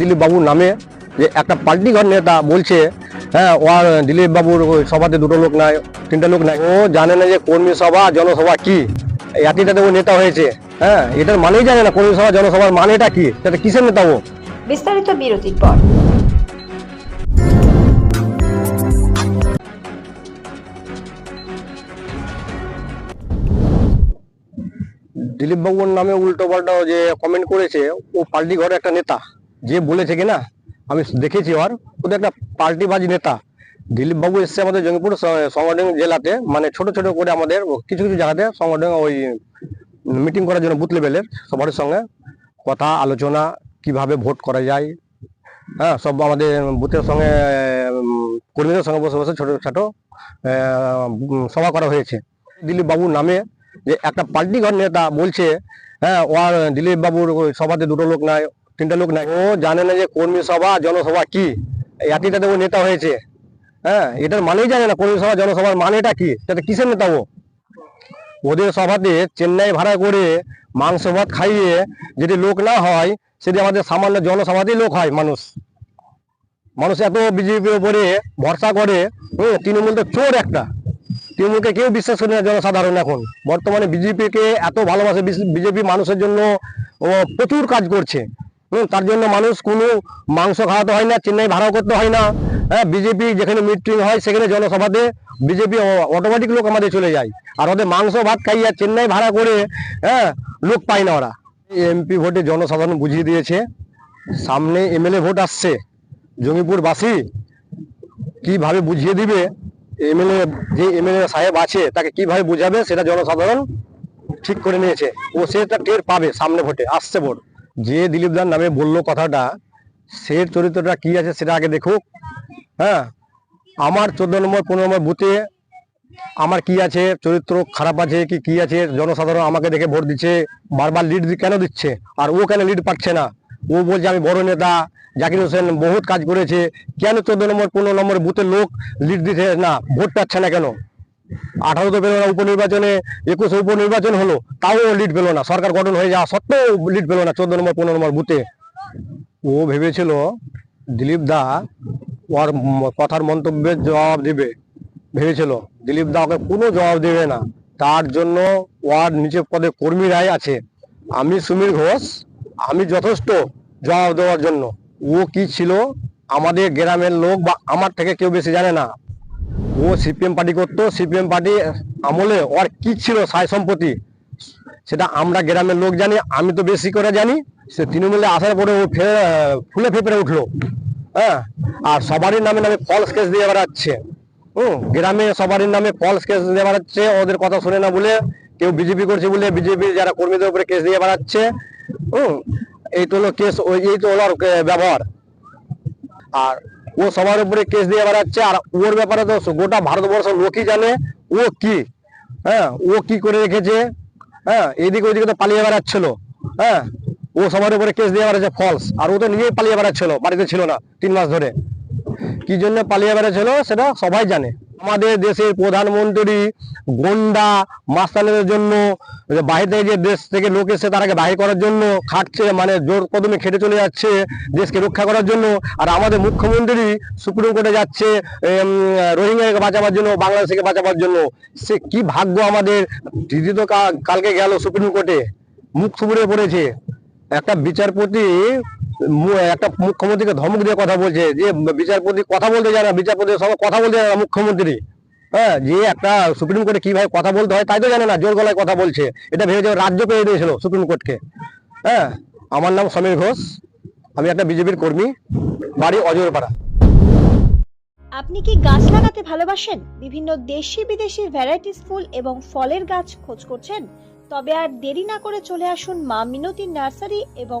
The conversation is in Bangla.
দিলীপ বাবুর নামে যে একটা পার্টি ঘর নেতা বলছে হ্যাঁ ওর দিলীপ বাবুর ওই সভাতে দুটো লোক নাই তিনটা লোক নাই। ও জানে না যে কর্মী সভা জনসভা কি? এতটাতে ও নেতা হয়েছে হ্যাঁ এটার মানেই জানে না কর্মী সভা জনসভার মানেটা কি? সেটা কিসের নেতা ও? বিস্তারিত বিরতির পর। দিলীপ বাবুর নামে উল্টো পাল্টা যে কমেন্ট করেছে ও পার্টি ঘরে একটা নেতা। যে বলেছে কি না আমি দেখেছি ওর। ওদের একটা পার্টিবাজি নেতা। দিলীপ বাবু এসছে আমাদের জঙ্গিপুর সংগঠন জেলাতে। মানে ছোট ছোট করে আমাদের কিছু কিছু জায়গাতে সংগঠন ওই মিটিং করার জন্য বুথ লেভেলের সবার সঙ্গে কথা, আলোচনা, কীভাবে ভোট করা যায়। হ্যাঁ সব আমাদের বুথের সঙ্গে কর্মীদের সঙ্গে বসে বসে ছোট ছোট সভা করা হয়েছে। দিলীপ বাবুর নামে যে একটা পার্টি ঘর নেতা বলছে হ্যাঁ ওর দিলীপ বাবুর সভাতে দুটো লোক নাই তিনটা লোক নাই। ও জানে না যে কর্মী সভা জনসভা কি? এই এতটাতে ও নেতা হয়েছে। হ্যাঁ এটার মানেই জানে না কর্মী সভা জনসভার মানেটা কি? সেটা কিসের নেতা ও? ওদের সভাতে চেন্নাই ভাড়া করে মাংস ভাত খাইয়ে যদি লোক না হয় সেটি আমাদের সামান্য জনসভাতেই লোক হয় মানুষ। মানুষ এত বিজেপির উপরে ভরসা করে হুম, তৃণমূল তো চোর একটা। তৃণমূলকে কেউ বিশ্বাস করে না জনসাধারণ এখন। বর্তমানে বিজেপিকে এত ভালোবাসে বিজেপি মানুষের জন্য প্রচুর কাজ করছে। তার জন্য মানুষ কোনো মাংস খাওয়াতে হয় না, চেন্নাই ভাড়াও করতে হয় না। হ্যাঁ বিজেপি যেখানে মিটিং হয় সেখানে জনসভাতে বিজেপি অটোমেটিক লোক আমাদের চলে যায়। আর ওদের মাংস, ভাত খাইয়া চেন্নাই ভাড়া করে হ্যাঁ লোক পায় না ওরা। এমপি ভোটে জনসাধারণ বুঝিয়ে দিয়েছে, সামনে এমএলএ ভোট আসছে। জঙ্গিপুরবাসী কীভাবে বুঝিয়ে দিবে এমএলএ যে এমএলএ সাহেব আছে, তাকে কীভাবে বুঝাবে, সেটা জনসাধারণ ঠিক করে নিয়েছে। ও সেটা টের পাবে সামনে ভোটে, আসছে ভোট। যে দিলীপ দার নামে বলল কথাটা, সে চরিত্রটা কি আছে সেটা আগে দেখুক। হ্যাঁ? আমার চোদ্দ নম্বর, পনেরো নম্বর বুথে আমার কি আছে? চরিত্র খারাপ আছে কি কি আছে? জনসাধারণ আমাকে দেখে ভোট দিচ্ছে, বারবার লিড কেন দিচ্ছে? আর ও কেন লিড পাচ্ছে না? ও বলছে, আমি বড় নেতা, জাকির হোসেন বহুত কাজ করেছে, কেন চোদ্দ নম্বর, পনেরো নম্বর বুথের লোক লিড দিতে না? ভোট পাচ্ছে না কেন? আঠারো তো পেল না উপনির্বাচনে, একুশে উপনির্বাচন হলো, তাও লিড পেল না। সরকার গঠন হয়ে যাওয়া সত্ত্বেও লিড পেল না চোদ্দ নম্বর, পনেরো নম্বর বুথে ও ভেবেছিল, দিলীপ দা ওর কথার মন্তব্যের জবাব দিবে। ভেবেছিল, দিলীপ দা ওকে কোনো জবাব দেবে না। তার জন্য ওর নিচে পদে কর্মীরাই আছে। আমি সুমির ঘোষ, আমি যথেষ্ট জবাব দেওয়ার জন্য। ও কি ছিল? আমাদের গ্রামের লোক বা আমার থেকে কেউ বেশি জানে না। ও সিপিএম পার্টি করতো, সিপিএম পার্টি আমলে ওর কি ছিল সায় সম্পত্তি, সেটা আমরা গ্রামের লোক জানি, আমি তো বেশি করে জানি, সে তৃণমূলে আসার পরে ও ফুলে ফেপড়ে উঠল হ্যাঁ? আর সবারই নামে নামে ফলস কেস দিয়ে বেড়াচ্ছে, হুম? গ্রামে সবারই নামে ফলস কেস দিয়ে বেড়াচ্ছে, ওদের কথা শুনে না বলে, কেউ বিজেপি করছে বলে বিজেপি যারা কর্মীদের উপরে কেস দিয়ে বেড়াচ্ছে, হুম? এই তো হলো কেস ওই এই তো হলো ব্যবহার। আর ও সবার উপরে কেস দিয়ে বেড়াচ্ছে, আর ওর ব্যাপারে তো গোটা ভারতবর্ষ লোকই জানে, ও কি? হ্যাঁ ও কি করে রেখেছে? হ্যাঁ এদিকে ওইদিকে তো পালিয়ে বেড়াচ্ছিল হ্যাঁ ও সবার উপরে কেস দিয়ে বেড়াচ্ছে ফলস আর ও তো নিজেই পালিয়ে বেড়াচ্ছিল, বাড়িতে ছিল না তিন মাস ধরে। কি জন্য পালিয়ে বেড়াচ্ছিল সেটা সবাই জানে। আমাদের দেশের প্রধানমন্ত্রী গন্ডা মাস্তানের জন্য বাইরে থেকে যে দেশ থেকে লোক এসে তারাকে বাহির করার জন্য খাটছে মানে জোর কদমে খেটে চলে যাচ্ছে দেশকে রক্ষা করার জন্য। আর আমাদের মুখ্যমন্ত্রী সুপ্রিম কোর্টে যাচ্ছে রোহিঙ্গাকে বাঁচাবার জন্য, বাংলাদেশকে বাঁচাবার জন্য। সে কি ভাগ্য আমাদের? দিদি তো কালকে গেল সুপ্রিম কোর্টে, মুখ থুবড়ে পড়েছে। একটা বিচারপতি একটা মুখ্যমন্ত্রীকে ধমক দিয়ে কথা বলছে, যে বিচারপতি কথা বলতে জানে না বিচারপতির সঙ্গে কথা বলতে জানে না, মুখ্যমন্ত্রী। হ্যাঁ যে একটা সুপ্রিম কোর্টে কীভাবে কথা বলতে হয় তাই তো জানে না, জোর গলায় কথা বলছে। এটা ভেবেছে রাজ্য পেয়ে দিয়েছিল সুপ্রিম কোর্টকে। হ্যাঁ আমার নাম সমীর ঘোষ, আমি একটা বিজেপির কর্মী, বাড়ি অজয়পাড়া আপনি কি গাছ লাগাতে ভালোবাসেন? বিভিন্ন দেশি বিদেশি ভ্যারাইটিস ফুল এবং ফলের গাছ খোঁজ করছেন? তবে আর দেরি না করে চলে আসুন মা মিনতি নার্সারি এবং